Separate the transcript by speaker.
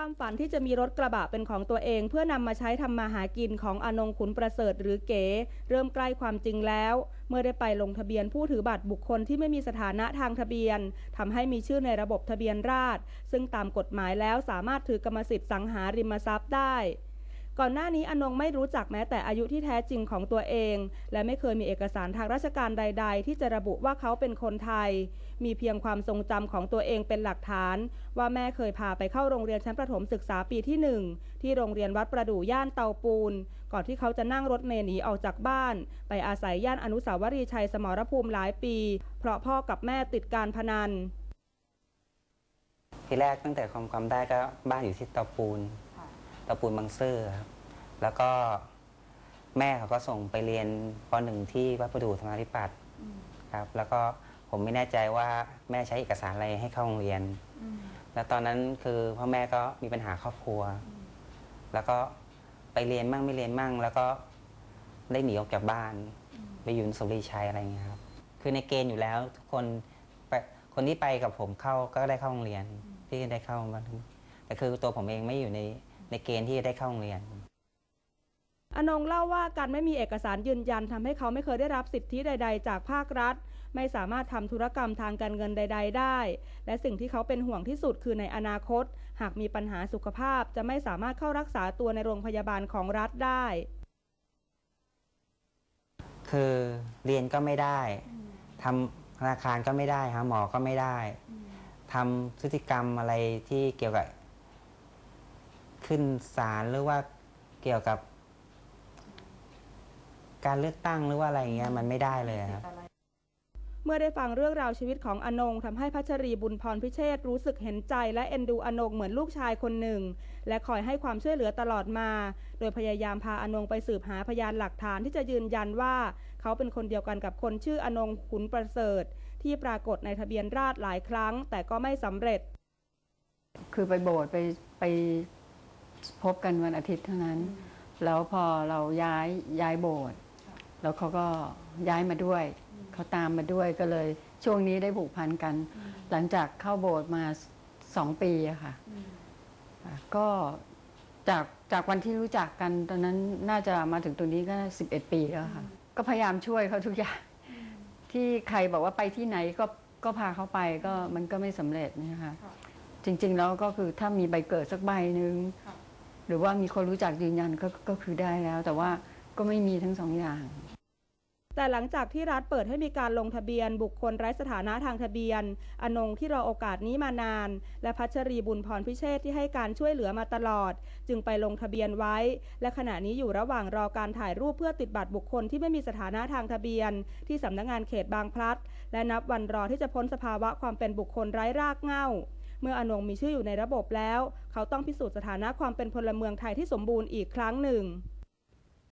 Speaker 1: ความฝันที่จะมีรถกระบะเป็นของตัวเอง เพื่อนำมาใช้ทำมาหากินของอนงขุนประเสริฐหรือเก๋ เริ่มใกล้ความจริงแล้ว เมื่อได้ไปลงทะเบียนผู้ถือบัตรบุคคลที่ไม่มีสถานะทางทะเบียนทำให้มีชื่อในระบบทะเบียนราษฎร์ซึ่งตามกฎหมายแล้วสามารถถือกรรมสิทธิ์สังหาริมทรัพย์ได้ ก่อนหน้านี้อนงไม่รู้จักแม้แต่อายุที่แท้จริงของตัวเอง และไม่เคยมีเอกสารทางราชการใด ๆ ที่จะระบุว่าเขาเป็นคนไทย มีเพียงความทรงจำของตัวเองเป็นหลักฐาน ว่าแม่เคยพาไปเข้าโรงเรียนชั้นประถมศึกษาปีที่ 1 ที่โรงเรียนวัดประดู่ย่านเตาปูน ก่อนที่เขาจะนั่งรถเมล์หนีออกจากบ้าน ไปอาศัยย่านอนุสาวรีย์ชัยสมรภูมิหลายปี เพราะพ่อกับแม่ติดการพนัน
Speaker 2: ทีแรกตั้งแต่ความความได้ก็บ้านอยู่ที่เตาปูนเตาปูนบางซื่อครับ แล้วก็แม่เขาก็ส่งไปเรียนปหนึ่งที่วัดประดู่ธรรมาธิปัตย์ครับ แล้วก็ผมไม่แน่ใจว่าแม่ใช้เอกสารอะไรให้เข้าโรงเรียน แล้วตอนนั้นคือพ่อแม่ก็มีปัญหาครอบครัว แล้วก็ไปเรียนมั่งไม่เรียนมั่ง แล้วก็ได้หนีออกจากบ้าน ไปอยู่อนุสาวรีย์ชัยอะไรอย่างเงี้ยครับ คือในเกณฑ์อยู่แล้วทุกคนไปคนที่ไปกับผมเข้าก็ได้เข้าโรงเรียนที่ได้เข้ามาแต่คือตัวผมเองไม่อยู่ในในเกณฑ์ที่จะได้เข้าโรงเรียน
Speaker 1: อนงเล่าว่าการไม่มีเอกสารยืนยันทำให้เขาไม่เคยได้รับสิทธิใด ๆ จากภาครัฐ ไม่สามารถทำธุรกรรมทางการเงินใด ๆ ได้ และสิ่งที่เขาเป็นห่วงที่สุดคือในอนาคต หากมีปัญหาสุขภาพจะไม่สามารถเข้ารักษาตัวในโรงพยาบาลของรัฐได้
Speaker 2: คือเรียนก็ไม่ได้ทำธนาคารก็ไม่ได้หาหมอก็ไม่ได้ทำพฤติกรรมอะไรที่เกี่ยวกับ ขึ้นศาลหรือว่าเกี่ยวกับ การเลือกตั้งหรือว่าอะไรอย่างเงี้ยมันไม่ได้เลยครับ
Speaker 1: เมื่อได้ฟังเรื่องราวชีวิตของอนงทำให้พัชรีบุญพรพิเชษรู้สึกเห็นใจและเอ็นดูอนงเหมือนลูกชายคนหนึ่ง และคอยให้ความช่วยเหลือตลอดมา โดยพยายามพาอนงไปสืบหาพยานหลักฐานที่จะยืนยันว่า เขาเป็นคนเดียวกันกับคนชื่ออนงขุนประเสริฐ ที่ปรากฏในทะเบียนราษฎร์หลายครั้ง แต่ก็ไม่สำเร็จ
Speaker 3: คือไปโบสถ์ไปไปพบกันวันอาทิตย์เท่านั้น แล้วพอเราย้ายย้ายโบสถ์ แล้วเขาก็ย้ายมาด้วย เขาตามมาด้วยก็เลยช่วงนี้ได้ผูกพันกัน หลังจากเข้าโบสถ์มาสองปีอะค่ะอะก็จากจากวันที่รู้จักกันตอนนั้นน่าจะมาถึงตรงนี้ก็สิบเอ็ดปีแล้วค่ะ ก็พยายามช่วยเขาทุกอย่าง ที่ใครบอกว่าไปที่ไหนก็ก็พาเขาไปก็มันก็ไม่สำเร็จนะคะจริง ๆ แล้วก็คือถ้ามีใบเกิดสักใบหนึ่งหรือว่ามีคนรู้จักยืนยันก็ก็คือได้แล้ว แต่ว่า ก็ไม่มีทั้งสองอย่าง
Speaker 1: แต่หลังจากที่รัฐเปิดให้มีการลงทะเบียน บุคคลไร้สถานะทางทะเบียน อนงที่รอโอกาสนี้มานาน และพัชรีบุญพรพิเชษที่ให้การช่วยเหลือมาตลอด จึงไปลงทะเบียนไว้ และขณะนี้อยู่ระหว่างรอการถ่ายรูปเพื่อติดบัตรบุคคลที่ไม่มีสถานะทางทะเบียน ที่สำนักงานเขตบางพลัด และนับวันรอที่จะพ้นสภาวะความเป็นบุคคลไร้รากเหง้าเมื่ออนงมีชื่ออยู่ในระบบแล้ว เขาต้องพิสูจน์สถานะความเป็นพลเมืองไทยที่สมบูรณ์อีกครั้งหนึ่ง